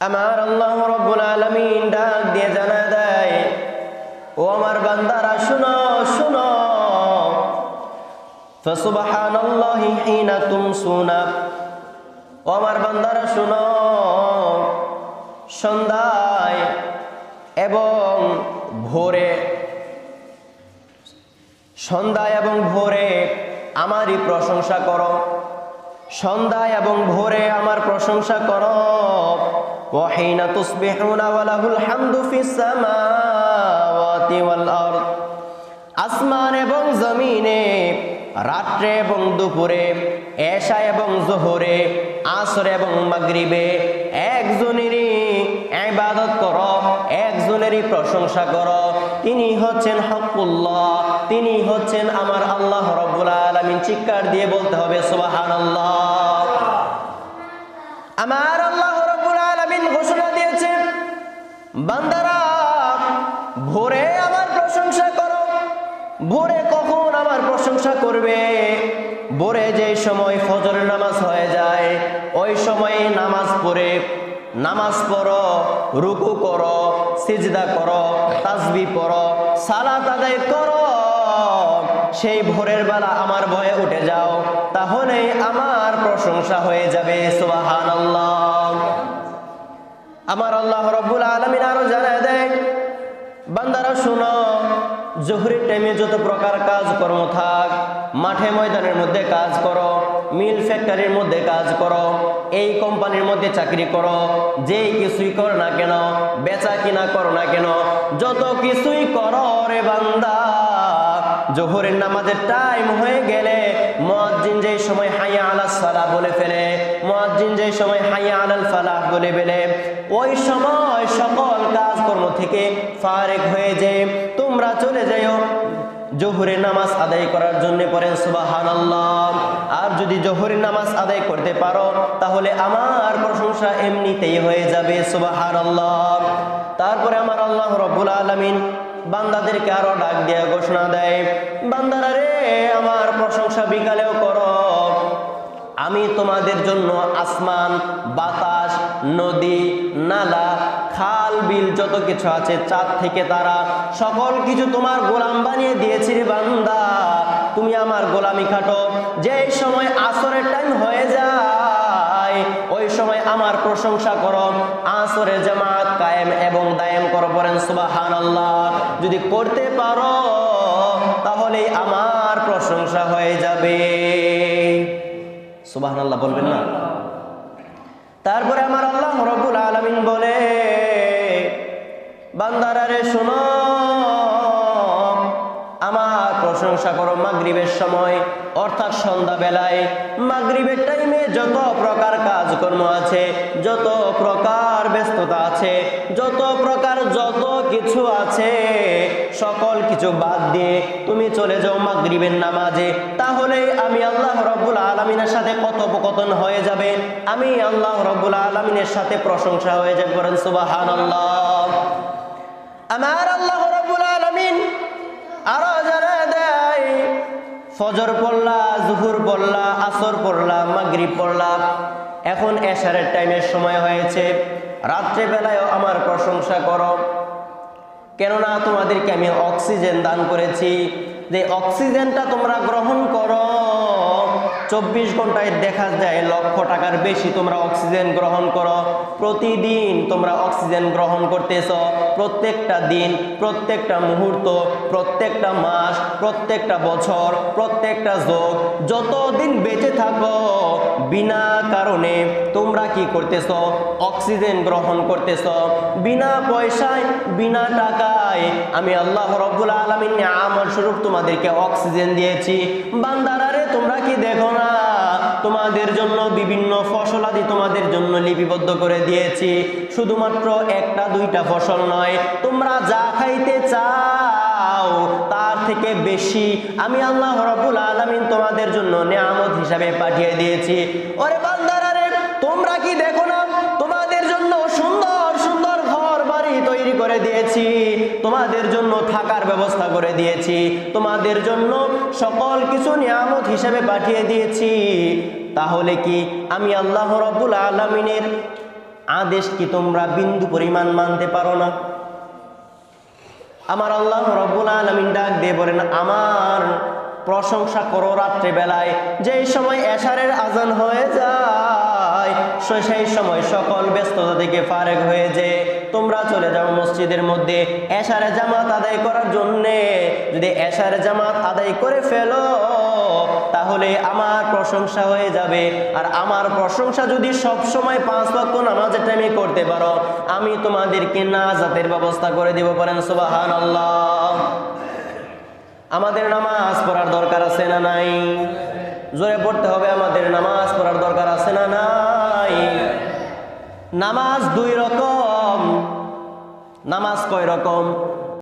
আমার আল্লাহ রব্বুল আলমিন ডাক দিয়ে জানা দেয়, ও আমার বান্দারা, শুনো শুনো। হিনা তুমসুনা। ও আমার বান্দারা, শুনো। সন্ধ্যায় এবং ভোরে সন্ধ্যা এবং ভোরে আমারই প্রশংসা কর। সন্ধ্যায় এবং ভোরে আমার প্রশংসা করো। তুসবিহুনা ওয়ালাহুল হামদু ফিস সামাওয়াতি ওয়াল আরদ। আসমান এবং জমিনে, রাত্রে এবং দুপুরে, এশা এবং জোহরে, আসর এবং মাগরিবে একজনেরই ইবাদত করো, একজনেরই প্রশংসা করো। তিনি হচ্ছেন হকুল্লাহ তিনি হচ্ছেন আমার আল্লাহ রব্বুল আলামিন। চিৎকার দিয়ে বলতে হবে, সুবহানাল্লাহ। আমার আল্লাহ রব্বুল আলামিন ঘোষণা দিয়েছে বান্দারা, ভোরে আমার প্রশংসা করো। ভোরে কখন আমার প্রশংসা করবে? ভোরে যে সময় ফজরের নামাজ হয়ে যায়, ওই সময়ে নামাজ পড়ে। নামাজ পড়ো, রুকু করো, সিজদা করো, তাসবি পড়ো, সালাত আদায় করো। সেই ভোরের বেলা আমার ভয়ে উঠে যাও তাহলে আমার প্রশংসা হয়ে যাবে, সুবহানাল্লাহ। আমার আল্লাহ রব্বুল আলমিন আরও জানায় দেয়, বান্দারা শোনো, জোহরের টাইমে যত প্রকার কাজ কর্ম থাক, মাঠে ময়দানের মধ্যে কাজ করো, মিল ফ্যাক্টরির মধ্যে কাজ করো, এই কোম্পানির মধ্যে চাকরি করো, যেই কিছুই করো না কেন, বেচা কিনা করো না কেন, যত কিছুই করো রে বান্দা জোহরের নামাজের টাইম হয়ে গেলে মুয়াজ্জিন যেই সময় হাইয়া আলাস সালাহ বলে ফেলে, মুয়াজ্জিন যেই সময় হাইয়া আলাল ফালাহ বলে ফেলে, ওই সময় সকল কাজকর্ম থেকে ফারেক হয়ে যে তোমরা চলে যাইও। জোহরের নামাজ আদায় করার জন্য পড়েন, সুবহানাল্লাহ। আর যদি জোহরের নামাজ আদায় করতে পারো, তাহলে আমার প্রশংসা এমনিতেই হয়ে যাবে, সুবহানাল্লাহ। তারপরে আমার আল্লাহ রব্বুল আলামিন বান্দাদেরকে আরও ডাক দিয়ে ঘোষণা দেয়, বান্দারা রে, আমার প্রশংসা বিকালেও করো। আমি তোমাদের জন্য আসমান, বাতাস, নদী, নালা, খাল, বিল, যত কিছু আছে, চাঁদ থেকে তারা, সকল কিছু তোমার গোলাম বানিয়ে দিয়েছি রে বান্দা। তুমি আমার গোলামি খাটো। যে সময় আসরের টাইম হয়ে যায়, ওই সময় আমার প্রশংসা করো। আসরে জামাত কায়েম এবং দায়েম করো পড়েন সুবাহান আল্লাহ যদি করতে পারো, তাহলেই আমার প্রশংসা হয়ে যাবে। সুবাহান আল্লাহ বলবেন না? তারপরে আমার আল্লাহ রব্বুল আলমিন বলে বান্দারারে শোনো প্রশংসা করো মাগরিবের সময়। অর্থাৎ সন্ধ্যা বেলায় মাগরিবের টাইমে যত প্রকার কাজকর্ম আছে, যত প্রকার ব্যস্ততা আছে, যত প্রকার যত কিছু আছে, সকল কিছু বাদ দিয়ে তুমি চলে যাও মাগরিবের নামাজে। তাহলে আমি আল্লাহ রব্বুল আলমিনের সাথে কথোপকথন হয়ে যাবে। আমি আল্লাহ রব্বুল আলমিনের সাথে প্রশংসা হয়ে যাবে করেন সুবাহান আল্লাহ আমার আল্লাহ রব্বুল আলমিন আরও দেয় ফজর পড়লা, জুহুর পড়লা, আসর পড়লা, মাগরিব পড়লা। এখন এশারের টাইমের সময় হয়েছে। রাত্রেবেলায়ও আমার প্রশংসা করো। কেননা তোমাদেরকে আমি অক্সিজেন দান করেছি। যে অক্সিজেনটা তোমরা গ্রহণ করো, চব্বিশ ঘন্টায় দেখা যায় লক্ষ টাকার বেশি তোমরা অক্সিজেন গ্রহণ করো। প্রতিদিন তোমরা অক্সিজেন গ্রহণ করতেছ। প্রত্যেকটা দিন, প্রত্যেকটা মুহূর্ত, প্রত্যেকটা মাস, প্রত্যেকটা বছর, প্রত্যেকটা যোগ, যতদিন বেঁচে থাকো বিনা কারণে তোমরা কি করতেছ? অক্সিজেন গ্রহণ করতেছ। বিনা পয়সায়, বিনা টাকায় আমি আল্লাহ রব্বুল আলমিন আমল স্বরূপ তোমাদেরকে অক্সিজেন দিয়েছি। বান্দারারে তোমরা কি দেখো না? তোমাদের জন্য বিভিন্ন ফসলাদি তোমাদের জন্য লিপিবদ্ধ করে দিয়েছি। শুধুমাত্র একটা, দুইটা ফসল নয়। তোমরা যা খাইতে চাও তার থেকে বেশি আমি আল্লাহ রব্বুল আলমিন তোমাদের জন্য নিয়ামত হিসাবে পাঠিয়ে দিয়েছি। ওরে বান্দারারে তোমরা কি দেখো না? তোমাদের জন্য সুন্দর সুন্দর ঘর বাড়ি তৈরি করে দিয়েছি। তোমাদের জন্য থাকার ব্যবস্থা করে দিয়েছি। তোমাদের জন্য সকল কিছু নিয়ামত হিসাবে পাঠিয়ে দিয়েছি। তাহলে কি আমি আল্লাহ রব্বুল আলমিনের আদেশ কি তোমরা বিন্দু পরিমাণ মানতে পারো না? আমার আল্লাহ রব্বুল আলমিন ডাক দিয়ে বলেন, আমার প্রশংসা করো রাত্রে বেলায় যেই সময় এশারের আজান হয়ে যায় সেই সময় সকল ব্যস্ততা থেকে ফারেক হয়ে যে তোমরা চলে যাও মসজিদের মধ্যে। এশারে জামাত আদায় করার জন্যে। যদি এশারে জামাত আদায় করে ফেলো, তাহলে আমার প্রশংসা হয়ে যাবে। আর আমার প্রশংসা যদি সব সময় পাঁচ ওয়াক্ত নামাজের টাইমে করতে পারো, আমি তোমাদেরকে নাজাতের ব্যবস্থা করে দিব পারেন সুবাহান আল্লাহ আমাদের নামাজ পড়ার দরকার আছে না নাই? জোরে পড়তে হবে, আমাদের নামাজ পড়ার দরকার আছে না নাই? নামাজ দুই রকম। নামাজ কয় রকম?